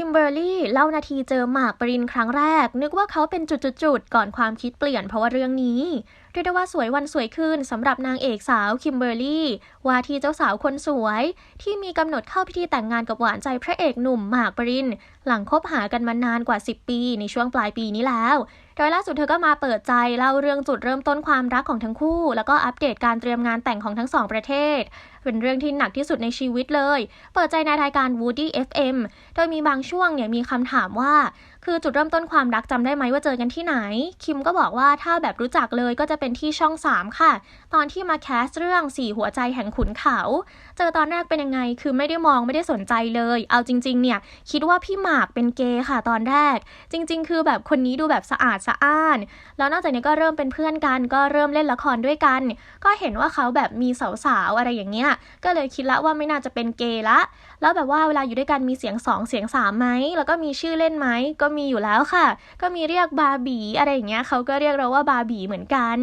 คิมเบอร์รี่เล่านาทีเจอหมากปรินครั้งแรก นึกว่าเขาเป็นจุดๆ ๆ ก่อนความคิดเปลี่ยนเพราะว่าเรื่องนี้ เรียกได้ว่าสวยวันสวยคืนสำหรับนางเอกสาวคิมเบอร์รี่ว่าที่เจ้าสาวคนสวย ที่มีกำหนดเข้าพิธีแต่งงานกับหวานใจพระเอกหนุ่มหมากปริน หลังคบหากันมานานกว่า 10 ปีในช่วงปลายปีนี้แล้ว โดยล่าสุดเธอก็มาเปิดใจเล่าเรื่องจุดเริ่มต้นความรักของทั้งคู่ แล้วก็อัปเดตการเตรียมงานแต่งของทั้งสองประเทศ เป็นเรื่องที่หนักที่สุดในชีวิตเลย เปิดใจในรายการ Woody FM โดยมีบางช่วงเนี่ยมีคำถามว่าคือจุดเริ่มต้นความรักจำได้ไหมว่าเจอกันที่ไหน คิมก็บอกว่าถ้าแบบรู้จักเลยก็จะเป็นที่ช่อง 3 ค่ะ ตอนที่มาแคสเรื่องสี่หัวใจแห่งขุนเขา เจอตอนแรกเป็นยังไง คือไม่ได้มองไม่ได้สนใจเลย เอาจริง ๆ เนี่ย คิดว่าพี่หมากเป็นเกย์ค่ะตอนแรก จริง ๆ คือแบบคนนี้ดูแบบสะอาดสะอ้าน แล้วนอกจากนี้ก็เริ่มเป็นเพื่อนกันก็เริ่มเล่นละครด้วยกัน ก็เห็นว่าเขาแบบมีสาวๆอะไรอย่างเงี้ยก็เลยคิดละว่าไม่น่าจะเป็นเกย์ละ แล้วแบบว่าเวลาอยู่ด้วยกันมีเสียงสองเสียงสามไหมแล้วก็มีชื่อเล่นไหมก็มีอยู่แล้วค่ะ ก็มีเรียกบาบีอะไรอย่างเงี้ยเขาก็เรียกเราว่าบาบีเหมือนกัน